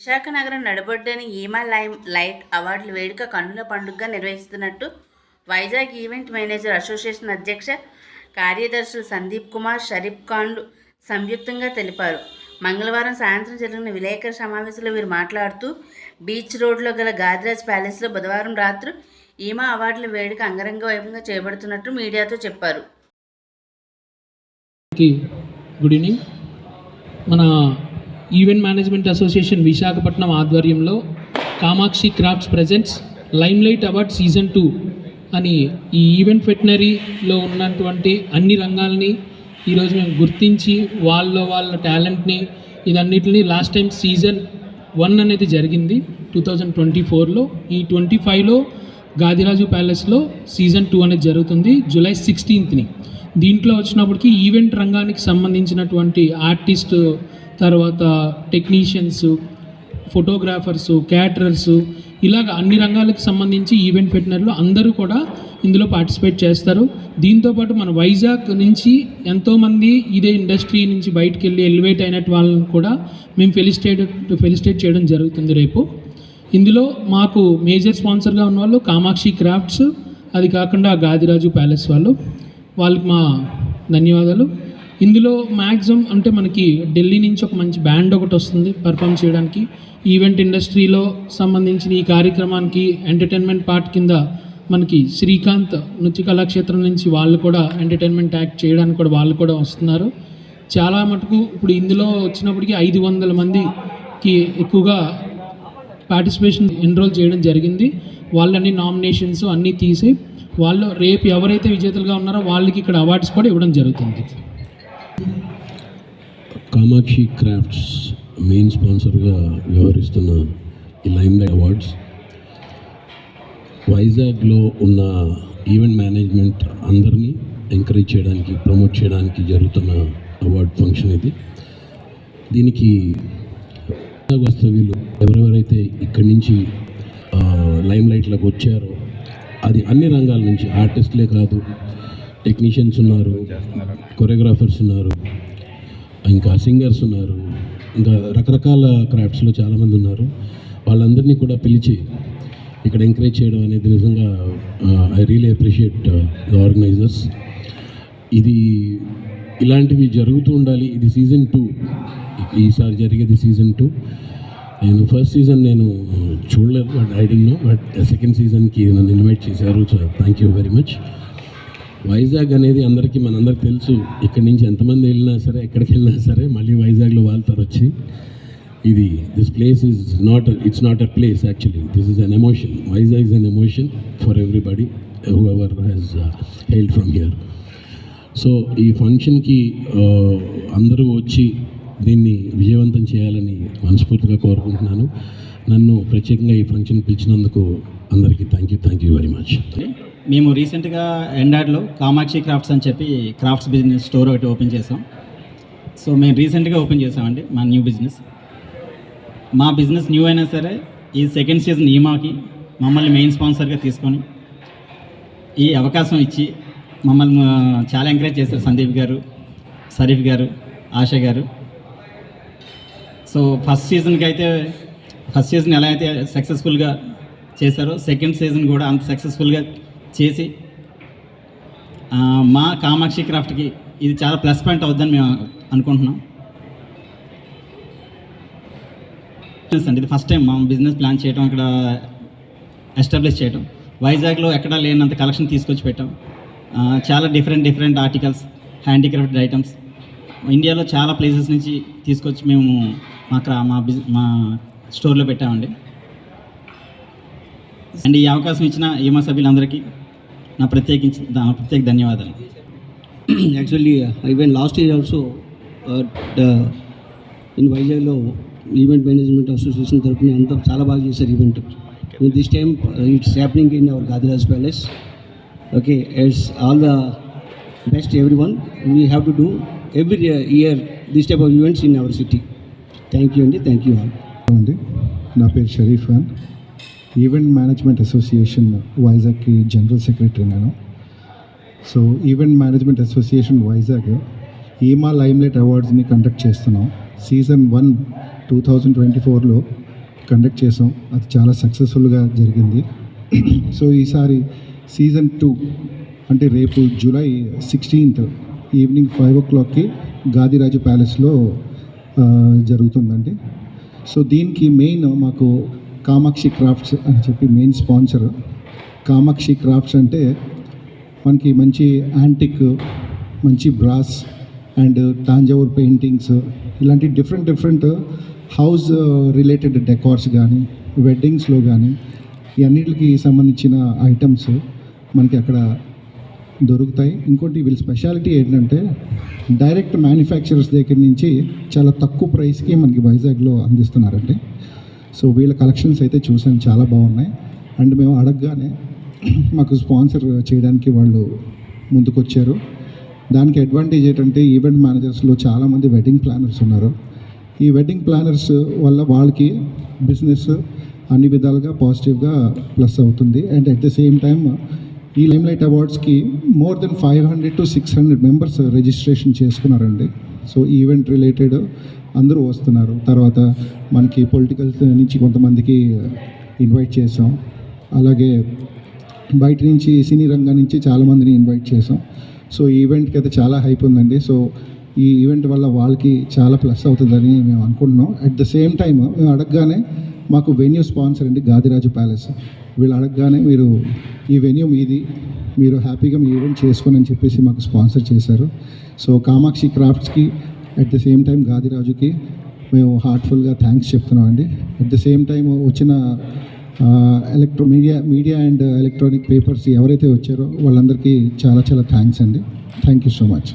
విశాఖ నగరం నడబొడ్డని ఈమా lime light అవార్డుల వేడుక కన్నుల పండుగగా నిర్వహిస్తున్నట్టు వైజాగ్ ఈవెంట్ మేనేజర్ అసోసియేషన్ అధ్యక్ష కార్యదర్శులు సందీప్ కుమార్ షరీఫ్ ఖాన్లు సంయుక్తంగా తెలిపారు. మంగళవారం సాయంత్రం జరిగిన విలేకరుల సమావేశంలో వీరు మాట్లాడుతూ బీచ్ రోడ్లో గల గాదిరాజ్ ప్యాలెస్లో బుధవారం రాత్రి ఈమా అవార్డుల వేడుక అంగరంగ వైభవంగా చేపడుతున్నట్టు మీడియాతో చెప్పారు. Good evening. మన ఈవెంట్ మేనేజ్మెంట్ అసోసియేషన్ విశాఖపట్నం ఆధ్వర్యంలో Kamakshi crafts presents limelight award season two అని ఈ ఈవెంట్ వెటనరీలో ఉన్నటువంటి అన్ని రంగాల్ని ఈరోజు మేము గుర్తించి వాళ్ళ వాళ్ళ టాలెంట్ని ఇదన్నిటిని లాస్ట్ టైం సీజన్ వన్ అనేది జరిగింది టూ థౌజండ్ ట్వంటీ ఫోర్లో ఈ ట్వంటీ ఫైవ్లో గాదిరాజు ప్యాలెస్లో సీజన్ టూ అనేది జరుగుతుంది జూలై సిక్స్టీన్త్ని దీంట్లో వచ్చినప్పటికీ ఈవెంట్ రంగానికి సంబంధించినటువంటి ఆర్టిస్ట్ తర్వాత టెక్నీషియన్స్ ఫోటోగ్రాఫర్సు క్యాటరర్సు ఇలాగ అన్ని రంగాలకు సంబంధించి ఈవెంట్ పెట్టినట్లు అందరూ కూడా ఇందులో పార్టిసిపేట్ చేస్తారు. దీంతోపాటు మన వైజాగ్ నుంచి ఎంతోమంది ఇదే ఇండస్ట్రీ నుంచి బయటకు వెళ్ళి ఎలివేట్ అయినట్టు వాళ్ళని కూడా మేము ఫెలిస్టేట్ ఫెలిస్టేట్ చేయడం జరుగుతుంది రేపు. ఇందులో మాకు మేజర్ స్పాన్సర్గా ఉన్న వాళ్ళు కామాక్షి క్రాఫ్ట్స్ అది కాకుండా గాదిరాజు ప్యాలెస్ వాళ్ళు. వాళ్ళకి మా ధన్యవాదాలు. ఇందులో మ్యాక్సిమం అంటే మనకి ఢిల్లీ నుంచి ఒక మంచి బ్యాండ్ ఒకటి వస్తుంది పర్ఫామ్ చేయడానికి. ఈవెంట్ ఇండస్ట్రీలో సంబంధించిన ఈ కార్యక్రమానికి ఎంటర్టైన్మెంట్ పార్ట్ కింద మనకి శ్రీకాంత్ నృత్య కళాక్షేత్రం నుంచి వాళ్ళు కూడా ఎంటర్టైన్మెంట్ యాక్ట్ చేయడానికి కూడా వాళ్ళు కూడా వస్తున్నారు. చాలా మటుకు ఇప్పుడు ఇందులో వచ్చినప్పటికీ ఐదు వందల మందికి ఎక్కువగా పార్టిసిపేషన్ ఎన్రోల్ చేయడం జరిగింది. వాళ్ళన్ని నామినేషన్స్ అన్నీ తీసి వాళ్ళు రేపు ఎవరైతే విజేతలుగా ఉన్నారో వాళ్ళకి ఇక్కడ అవార్డ్స్ కూడా ఇవ్వడం జరుగుతుంది. కామాక్షి క్రాఫ్ట్స్ మెయిన్ స్పాన్సర్గా వ్యవహరిస్తున్న ఈ లైమ్ లైట్ అవార్డ్స్. వైజాగ్లో ఉన్న ఈవెంట్ మేనేజ్మెంట్ అందరినీ ఎంకరేజ్ చేయడానికి ప్రమోట్ చేయడానికి జరుగుతున్న అవార్డ్ ఫంక్షన్ ఇది. దీనికి వాస్తవ్యులు ఎవరెవరైతే ఇక్కడి నుంచి లైమ్ లైట్లోకి వచ్చారో అది అన్ని రంగాల నుంచి ఆర్టిస్ట్లే కాదు టెక్నీషియన్స్ ఉన్నారు కొరియోగ్రాఫర్స్ ఉన్నారు ఇంకా సింగర్స్ ఉన్నారు ఇంకా రకరకాల క్రాఫ్ట్స్లో చాలామంది ఉన్నారు. వాళ్ళందరినీ కూడా పిలిచి ఇక్కడ ఎంకరేజ్ చేయడం అనేది నిజంగా I really appreciate the organisers ఇది ఇలాంటివి జరుగుతూ ఉండాలి. ఇది సీజన్ టూ ఈసారి జరిగేది సీజన్ టూ నేను ఫస్ట్ సీజన్ నేను చూడలేదు but I don't know but second సీజన్కి నన్ను ఇన్వైట్ చేశారు so thank you very much Vizag అనేది అందరికీ మనందరికి తెలుసు. ఇక్కడి నుంచి ఎంతమంది వెళ్ళినా సరే ఎక్కడికి వెళ్ళినా సరే మళ్ళీ వైజాగ్లో వాళ్తారు వచ్చి. ఇది this place is not it's not a place actually this is an emotion Vizag is an emotion for everybody whoever has held from here so ఈ ఫంక్షన్కి uh, అందరూ వచ్చి దీన్ని విజయవంతం చేయాలని మనస్ఫూర్తిగా కోరుకుంటున్నాను. నన్ను ప్రత్యేకంగా ఈ ఫంక్షన్ పిలిచినందుకు అందరికీ thank you thank you very much మేము రీసెంట్గా ఎండాడ్లో కామాక్షి క్రాఫ్ట్స్ అని చెప్పి క్రాఫ్ట్స్ బిజినెస్ స్టోర్ ఒకటి ఓపెన్ చేసాం సో మేము రీసెంట్గా ఓపెన్ చేసామండి మా న్యూ బిజినెస్. మా బిజినెస్ న్యూ అయినా సరే ఈ సెకండ్ సీజన్ ఈమాకి మమ్మల్ని మెయిన్ స్పాన్సర్గా తీసుకొని ఈ అవకాశం ఇచ్చి మమ్మల్ని చాలా ఎంకరేజ్ చేశారు సందీప్ గారు షరీఫ్ గారు ఆశ గారు. సో ఫస్ట్ సీజన్కి అయితే ఫస్ట్ సీజన్ ఎలా అయితే సక్సెస్ఫుల్గా చేశారో సెకండ్ సీజన్ కూడా అంత సక్సెస్ఫుల్గా చేసి మా కామాక్షి క్రాఫ్ట్కి ఇది చాలా ప్లస్ పాయింట్ అవుద్దని మేము అనుకుంటున్నాం. బిజినెస్ అండి ఇది ఫస్ట్ టైం మా బిజినెస్ ప్లాన్ చేయడం ఇక్కడ ఎస్టాబ్లిష్ చేయడం వైజాగ్లో ఎక్కడా లేనంత కలెక్షన్ తీసుకొచ్చి పెట్టాం. చాలా different different articles handicraft items. ఇండియాలో చాలా ప్లేసెస్ నుంచి తీసుకొచ్చి మేము మా క్రా మా బిజ్ మా స్టోర్లో పెట్టామండి. అండ్ ఈ అవకాశం ఇచ్చిన ఈమా సభ్యులందరికీ నా ప్రత్యేకించి ప్రత్యేక ధన్యవాదాలు. Actually even last year also in వైజాగ్లో ఈవెంట్ మేనేజ్మెంట్ అసోసియేషన్ తరఫున అంతా చాలా బాగా చేశారు event this time it's happening in our Gadiraj palace okay it's all the best everyone we have to do every year this type of events in our city thank you అండి thank you all అండి నా పేరు Sharif Khan. Event management association వైజాగ్కి general secretary నేను. So event management association Vizag EMA limelight అవార్డ్స్ని conduct చేస్తున్నాం. Season one two thousand twenty ఫోర్లో conduct చేసాం. అది చాలా సక్సెస్ఫుల్గా జరిగింది. సో ఈసారి సీజన్ టూ అంటే రేపు జూలై సిక్స్టీన్త్ ఈవినింగ్ ఫైవ్ ఓ క్లాక్కి గాదిరాజు ప్యాలెస్లో జరుగుతుందండి. సో దీనికి మెయిన్ మాకు కామాక్షి క్రాఫ్ట్స్ అని చెప్పి మెయిన్ స్పాన్సర్. కామాక్షి క్రాఫ్ట్స్ అంటే మనకి మంచి యాంటిక్ మంచి బ్రాస్ అండ్ తాంజావూర్ పెయింటింగ్స్ ఇలాంటి different different house related decors కానీ వెడ్డింగ్స్లో కానీ ఇవన్నిటికి సంబంధించిన ఐటమ్స్ మనకి అక్కడ దొరుకుతాయి. ఇంకోటి వీళ్ళ స్పెషాలిటీ ఏంటంటే డైరెక్ట్ మ్యానుఫ్యాక్చరర్స్ దగ్గర నుంచి చాలా తక్కువ ప్రైస్కి మనకి వైజాగ్లో అందిస్తున్నారండి. సో వీళ్ళ కలెక్షన్స్ అయితే చూసాను చాలా బాగున్నాయి. అండ్ మేము అడగగానే మాకు స్పాన్సర్ చేయడానికి వాళ్ళు ముందుకొచ్చారు. దానికి అడ్వాంటేజ్ ఏంటంటే ఈవెంట్ మేనేజర్స్లో చాలామంది వెడ్డింగ్ ప్లానర్స్ ఉన్నారు. ఈ వెడ్డింగ్ ప్లానర్స్ వల్ల వాళ్ళకి బిజినెస్ అన్ని విధాలుగా పాజిటివ్గా ప్లస్ అవుతుంది. And at the same time ఈ limelight అవార్డ్స్కి more than five hundred to six hundred members registration చేసుకున్నారండి. సో ఈవెంట్ రిలేటెడ్ అందరూ వస్తున్నారు. తర్వాత మనకి పొలిటికల్ నుంచి కొంతమందికి ఇన్వైట్ చేసాం అలాగే బయట నుంచి సినీ రంగం నుంచి చాలామందిని ఇన్వైట్ చేసాం సో ఈ ఈవెంట్కి అయితే చాలా హైప్ ఉందండి. సో ఈ ఈవెంట్ వల్ల వాళ్ళకి చాలా ప్లస్ అవుతుందని మేము అనుకుంటున్నాం. అట్ ద సేమ్ టైం మేము అడగగానే మాకు వెన్యూ స్పాన్సర్ అండి గాదిరాజు ప్యాలెస్ వీళ్ళు అడగగానే మీరు ఈ వెన్యూ మీది మీరు హ్యాపీగా మీ ఈవెంట్ చేసుకోని అని చెప్పేసి మాకు స్పాన్సర్ చేశారు. సో కామాక్షి క్రాఫ్ట్స్కి అట్ ద సేమ్ టైం గాదిరాజుకి మేము హార్ట్ఫుల్గా థ్యాంక్స్ చెప్తున్నాం అండి అట్ ద సేమ్ టైం వచ్చిన electro media media and electronic papers ఎవరైతే వచ్చారో వాళ్ళందరికీ చాలా చాలా థ్యాంక్స్ అండి. Thank you so much